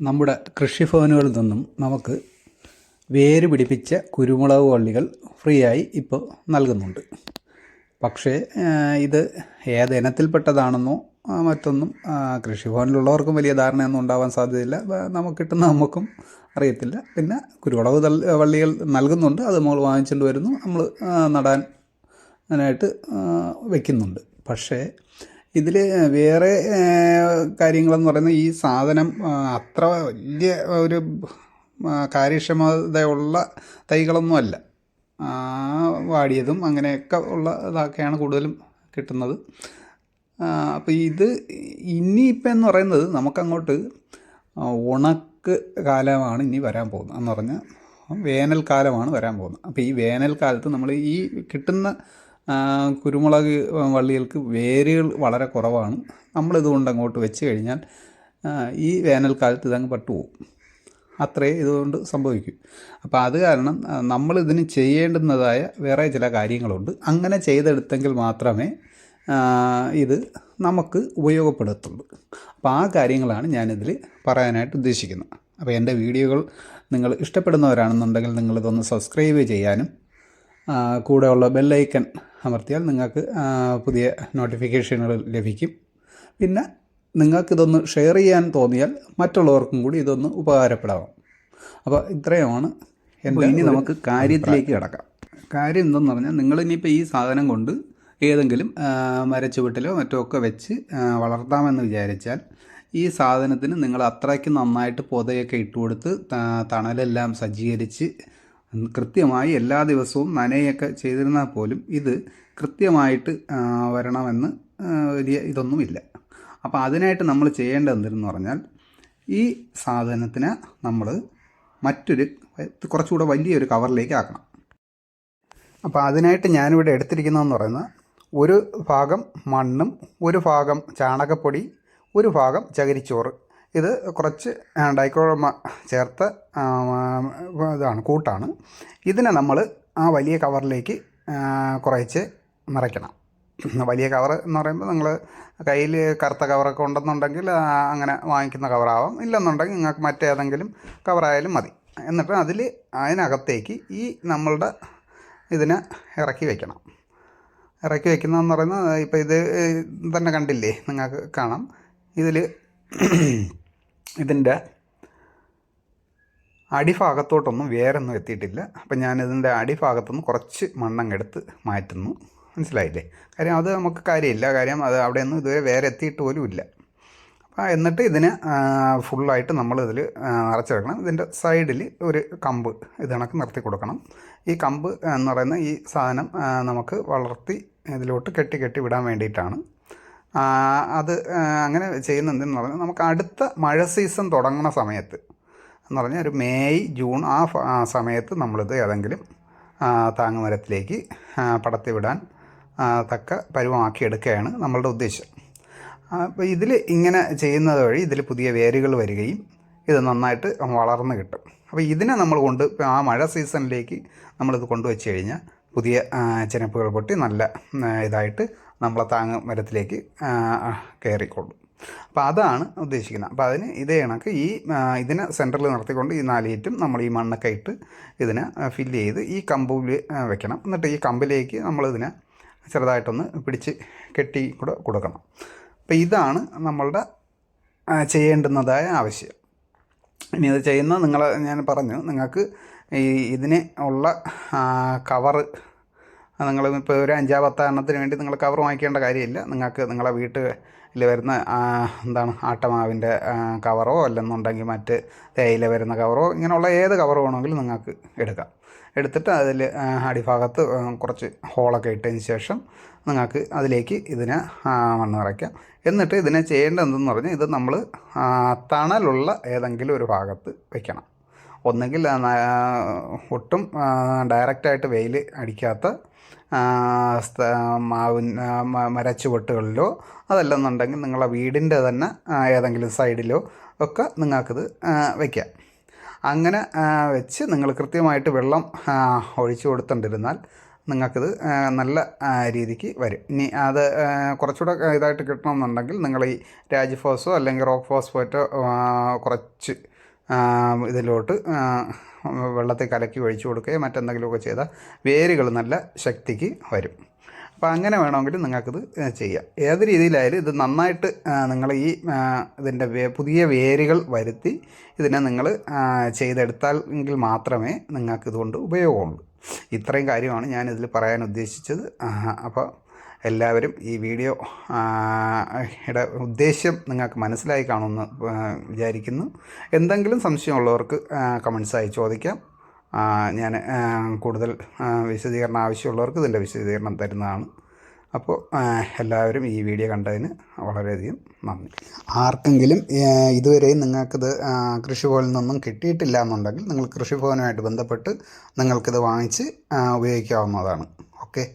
നമ്മുടെ കൃഷിഭവനുകളിൽ നിന്നും നമുക്ക് വേര് പിടിപ്പിച്ച കുരുമുളക് വള്ളികൾ ഫ്രീ ആയി ഇപ്പോൾ നൽകുന്നുണ്ട്. പക്ഷേ ഇത് ഏത് ഇനത്തിൽപ്പെട്ടതാണെന്നോ മറ്റൊന്നും കൃഷിഭവനിലുള്ളവർക്കും വലിയ ധാരണയൊന്നും ഉണ്ടാവാൻ സാധ്യതയില്ല. നമുക്ക് കിട്ടുന്ന നമുക്കും അറിയത്തില്ല. പിന്നെ കുരുമുളക് വള്ളികൾ നൽകുന്നുണ്ട്. അത് നമ്മൾ വാങ്ങിച്ചുകൊണ്ട് വരുന്നു. നമ്മൾ നടാൻ അതിനായിട്ട് വെക്കുന്നുണ്ട്. പക്ഷേ ഇതിൽ വേറെ കാര്യങ്ങളെന്ന് പറയുന്നത് ഈ സാധനം അത്ര വലിയ ഒരു കാര്യക്ഷമതയുള്ള തൈകളൊന്നും അല്ല. വാടിയതും അങ്ങനെയൊക്കെ ഉള്ള ഇതൊക്കെയാണ് കൂടുതലും കിട്ടുന്നത്. അപ്പോൾ ഇത് ഇനിയിപ്പം എന്ന് പറയുന്നത് നമുക്കങ്ങോട്ട് ഉണക്ക് കാലമാണ് ഇനി വരാൻ പോകുന്നത്. എന്ന് പറഞ്ഞാൽ വേനൽക്കാലമാണ് വരാൻ പോകുന്നത്. അപ്പോൾ ഈ വേനൽക്കാലത്ത് നമ്മൾ ഈ കിട്ടുന്ന കുരുമുളക് വള്ളികൾക്ക് വേരുകൾ വളരെ കുറവാണ്. നമ്മളിതുകൊണ്ട് അങ്ങോട്ട് വെച്ച് കഴിഞ്ഞാൽ ഈ വേനൽക്കാലത്ത് ഇതങ്ങ് പട്ടുപോകും. അത്രേ ഇതുകൊണ്ട് സംഭവിക്കും. അപ്പോൾ അത് കാരണം നമ്മളിതിന് ചെയ്യേണ്ടുന്നതായ വേറെ ചില കാര്യങ്ങളുണ്ട്. അങ്ങനെ ചെയ്തെടുത്തെങ്കിൽ മാത്രമേ ഇത് നമുക്ക് ഉപയോഗപ്പെടുത്തുള്ളൂ. അപ്പോൾ ആ കാര്യങ്ങളാണ് ഞാനിതിൽ പറയാനായിട്ട് ഉദ്ദേശിക്കുന്നത്. അപ്പോൾ എന്റെ വീഡിയോകൾ നിങ്ങൾ ഇഷ്ടപ്പെടുന്നവരാണെന്നുണ്ടെങ്കിൽ നിങ്ങളിതൊന്ന് സബ്സ്ക്രൈബ് ചെയ്യാനും കൂടെയുള്ള ബെല്ലൈക്കൺ അമർത്തിയാൽ നിങ്ങൾക്ക് പുതിയ നോട്ടിഫിക്കേഷനുകൾ ലഭിക്കും. പിന്നെ നിങ്ങൾക്കിതൊന്ന് ഷെയർ ചെയ്യാൻ തോന്നിയാൽ മറ്റുള്ളവർക്കും കൂടി ഇതൊന്ന് ഉപകാരപ്പെടാം അപ്പോൾ ഇത്രയുമാണ് എന്റെ ഇനി നമുക്ക് കാര്യത്തിലേക്ക് കിടക്കാം. കാര്യം എന്തെന്ന് പറഞ്ഞാൽ നിങ്ങളിനിയിപ്പോൾ ഈ സാധനം കൊണ്ട് ഏതെങ്കിലും മരച്ചുവട്ടിലോ മറ്റോ ഒക്കെ വെച്ച് വളർത്താമെന്ന് വിചാരിച്ചാൽ ഈ സാധനത്തിന് നിങ്ങൾ അത്രയ്ക്ക് നന്നായിട്ട് പൊതയൊക്കെ ഇട്ട് കൊടുത്ത് തണലെല്ലാം സജ്ജീകരിച്ച് കൃത്യമായി എല്ലാ ദിവസവും നനയൊക്കെ ചെയ്തിരുന്നാൽ പോലും ഇത് കൃത്യമായിട്ട് വരണമെന്ന് വലിയ ഇതൊന്നുമില്ല. അപ്പോൾ അതിനായിട്ട് നമ്മൾ ചെയ്യേണ്ടത് എന്തെന്ന് പറഞ്ഞാൽ ഈ സാധനത്തിന് നമ്മൾ മറ്റൊരു കുറച്ചുകൂടെ വലിയൊരു കവറിലേക്ക് ആക്കണം. അപ്പോൾ അതിനായിട്ട് ഞാനിവിടെ എടുത്തിരിക്കുന്നതെന്ന് പറയുന്നത് ഒരു ഭാഗം മണ്ണും ഒരു ഭാഗം ചാണകപ്പൊടി ഒരു ഭാഗം ചകിരിച്ചോറ്. ഇത് കുറച്ച് ആ, ഡൈക്കോളമ ചേർത്ത ഇതാണ് കൂട്ടാണ്. ഇതിനെ നമ്മൾ ആ വലിയ കവറിലേക്ക് കുറേച്ച് നിറയ്ക്കണം. വലിയ കവർ എന്ന് പറയുമ്പോൾ നിങ്ങൾ കയ്യിൽ കറുത്ത കവറൊക്കെ ഉണ്ടെന്നുണ്ടെങ്കിൽ അങ്ങനെ വാങ്ങിക്കുന്ന കവറാവാം. ഇല്ലെന്നുണ്ടെങ്കിൽ നിങ്ങൾക്ക് മറ്റേതെങ്കിലും കവറായാലും മതി. എന്നിട്ട് അതിൽ അതിനകത്തേക്ക് ഈ നമ്മളുടെ ഇതിനെ ഇറക്കി വയ്ക്കണം ഇറക്കി വയ്ക്കുന്നതെന്ന് പറയുന്നത് ഇപ്പോൾ ഇത് തന്നെ കണ്ടില്ലേ? നിങ്ങൾക്ക് കാണാം. ഇതിൽ ഇതിന്റെ അടിഭാഗത്തോട്ടൊന്നും വേരൊന്നും എത്തിയിട്ടില്ല. അപ്പം ഞാനിതിന്റെ അടിഭാഗത്തുനിന്ന് കുറച്ച് മണ്ണങ്ങെടുത്ത് മാറ്റുന്നു. മനസ്സിലായില്ലേ? കാര്യം അത് നമുക്ക് കാര്യമില്ല. കാര്യം അത് അവിടെയൊന്നും ഇതുവരെ വേറെ എത്തിയിട്ട് പോലും ഇല്ല. അപ്പോൾ എന്നിട്ട് ഇതിന് ഫുള്ളായിട്ട് നമ്മൾ നിറച്ചെടുക്കണം ഇതിന്റെ സൈഡിൽ ഒരു കമ്പ് ഇത് കണക്ക് നിർത്തി കൊടുക്കണം. ഈ കമ്പ് എന്ന് പറയുന്ന ഈ സാധനം നമുക്ക് വളർത്തി ഇതിലോട്ട് കെട്ടി കെട്ടി വിടാൻ വേണ്ടിയിട്ടാണ്. അത് അങ്ങനെ ചെയ്യുന്ന എന്തെന്ന് പറഞ്ഞാൽ നമുക്ക് അടുത്ത മഴ സീസൺ തുടങ്ങുന്ന സമയത്ത് എന്ന് പറഞ്ഞാൽ ഒരു മെയ് ജൂൺ ആ സമയത്ത് നമ്മളിത് ഏതെങ്കിലും താങ്ങുമരത്തിലേക്ക് പടത്തി വിടാൻ തക്ക പരുവമാക്കി എടുക്കുകയാണ് നമ്മളുടെ ഉദ്ദേശം. അപ്പോൾ ഇതിൽ ഇങ്ങനെ ചെയ്യുന്നത് വഴി ഇതിൽ പുതിയ വേരുകൾ വരികയും ഇത് നന്നായിട്ട് വളർന്ന് കിട്ടും. അപ്പോൾ ഇതിനെ നമ്മൾ കൊണ്ട് ആ മഴ സീസണിലേക്ക് നമ്മളിത് കൊണ്ടുവച്ച് കഴിഞ്ഞാൽ പുതിയ ചെനപ്പുകൾ പൊട്ടി നല്ല ഇതായിട്ട് നമ്മളെ താങ്ങ് മരത്തിലേക്ക് കയറിക്കൊള്ളും. അപ്പോൾ അതാണ് ഉദ്ദേശിക്കുന്നത്. അപ്പോൾ അതിന് ഇതേ കണക്ക് ഈ ഇതിനെ സെന്ററിൽ നിർത്തിക്കൊണ്ട് ഈ നാലിറ്റും നമ്മൾ ഈ മണ്ണൊക്കെ ഇട്ട് ഇതിനെ ഫില്ല് ചെയ്ത് ഈ കമ്പിൽ വെക്കണം. എന്നിട്ട് ഈ കമ്പിലേക്ക് നമ്മളിതിനെ ചെറുതായിട്ടൊന്ന് പിടിച്ച് കെട്ടി കൂടെ കൊടുക്കണം. അപ്പോൾ ഇതാണ് നമ്മളുടെ ചെയ്യേണ്ടുന്നതായ ആവശ്യം. ഇനി ഇത് ചെയ്യുന്ന നിങ്ങൾ ഞാൻ പറഞ്ഞു നിങ്ങൾക്ക് ഈ ഇതിന് ഉള്ള കവറ് നിങ്ങൾ ഇപ്പോൾ ഒരു അഞ്ചാ പത്തെണ്ണത്തിന് വേണ്ടി നിങ്ങൾ കവർ വാങ്ങിക്കേണ്ട കാര്യമില്ല. നിങ്ങൾക്ക് നിങ്ങളെ വീട്ടിൽ വരുന്ന എന്താണ് ആട്ടമാവിന്റെ കവറോ അല്ലെന്നുണ്ടെങ്കിൽ മറ്റ് തേയില വരുന്ന കവറോ ഇങ്ങനെയുള്ള ഏത് കവർ വേണമെങ്കിലും നിങ്ങൾക്ക് എടുക്കാം. എടുത്തിട്ട് അതിൽ അടിഭാഗത്ത് കുറച്ച് ഹോളൊക്കെ ഇട്ടതിന് ശേഷം നിങ്ങൾക്ക് അതിലേക്ക് ഇതിനെ മണ്ണ് നിറയ്ക്കാം. എന്നിട്ട് ഇതിനെ ചെയ്യേണ്ടത് എന്തെന്ന് പറഞ്ഞാൽ ഇത് നമ്മൾ തണലുള്ള ഏതെങ്കിലും ഒരു ഭാഗത്ത് വെക്കണം. ഒന്നുകിൽ ഒട്ടും ഡയറക്റ്റായിട്ട് വെയിൽ അടിക്കാത്ത മാവിൻ മരച്ചുവട്ടുകളിലോ അതല്ലെന്നുണ്ടെങ്കിൽ നിങ്ങളെ വീടിന്റെ തന്നെ ഏതെങ്കിലും സൈഡിലോ ഒക്കെ നിങ്ങൾക്കിത് വയ്ക്കാം. അങ്ങനെ വെച്ച് നിങ്ങൾ കൃത്യമായിട്ട് വെള്ളം ഒഴിച്ചു കൊടുത്തോണ്ടിരുന്നാൽ നിങ്ങൾക്കിത് നല്ല രീതിക്ക് വരും. ഇനി അത് കുറച്ചുകൂടെ ഇതായിട്ട് കിട്ടണമെന്നുണ്ടെങ്കിൽ നിങ്ങൾ ഈ രാജ്ഫോസോ അല്ലെങ്കിൽ റോക്ക് ഫോസ്ഫേറ്റോ കുറച്ച് ഇതിലോട്ട് വെള്ളത്തിൽ കലക്കി ഒഴിച്ചു കൊടുക്കുകയോ മറ്റെന്തെങ്കിലുമൊക്കെ ചെയ്താൽ വേരുകൾ നല്ല ശക്തിക്ക് വരും. അപ്പോൾ അങ്ങനെ വേണമെങ്കിൽ നിങ്ങൾക്കിത് ചെയ്യാം. ഏത് രീതിയിലായാലും ഇത് നന്നായിട്ട് നിങ്ങൾ ഈ ഇതിന്റെ പുതിയ വേരുകൾ വരുത്തി ഇതിനെ നിങ്ങൾ ചെയ്തെടുത്താൽ എങ്കിൽ മാത്രമേ നിങ്ങൾക്കിതുകൊണ്ട് ഉപയോഗമുള്ളൂ. ഇത്രയും കാര്യമാണ് ഞാൻ ഇതിൽ പറയാൻ ഉദ്ദേശിച്ചത്. അപ്പോൾ എല്ലാവരും ഈ വീഡിയോ യുടെ ഉദ്ദേശ്യം നിങ്ങൾക്ക് മനസ്സിലായി കാണുമെന്ന് വിചാരിക്കുന്നു. എന്തെങ്കിലും സംശയമുള്ളവർക്ക് കമൻസായി ചോദിക്കാം. ഞാൻ കൂടുതൽ വിശദീകരണം ആവശ്യമുള്ളവർക്ക് ഇതിന്റെ വിശദീകരണം തരുന്നതാണ്. അപ്പോൾ എല്ലാവരും ഈ വീഡിയോ കണ്ടതിന് വളരെയധികം നന്ദി. ആർക്കെങ്കിലും ഇതുവരെയും നിങ്ങൾക്കിത് കൃഷി കൃഷിഭവനിൽ നിന്നും കിട്ടിയിട്ടില്ല എന്നുണ്ടെങ്കിൽ നിങ്ങൾ കൃഷിഭവനുമായിട്ട് ബന്ധപ്പെട്ട് നിങ്ങൾക്കിത് വാങ്ങിച്ച് ഉപയോഗിക്കാവുന്നതാണ്. ഓക്കെ?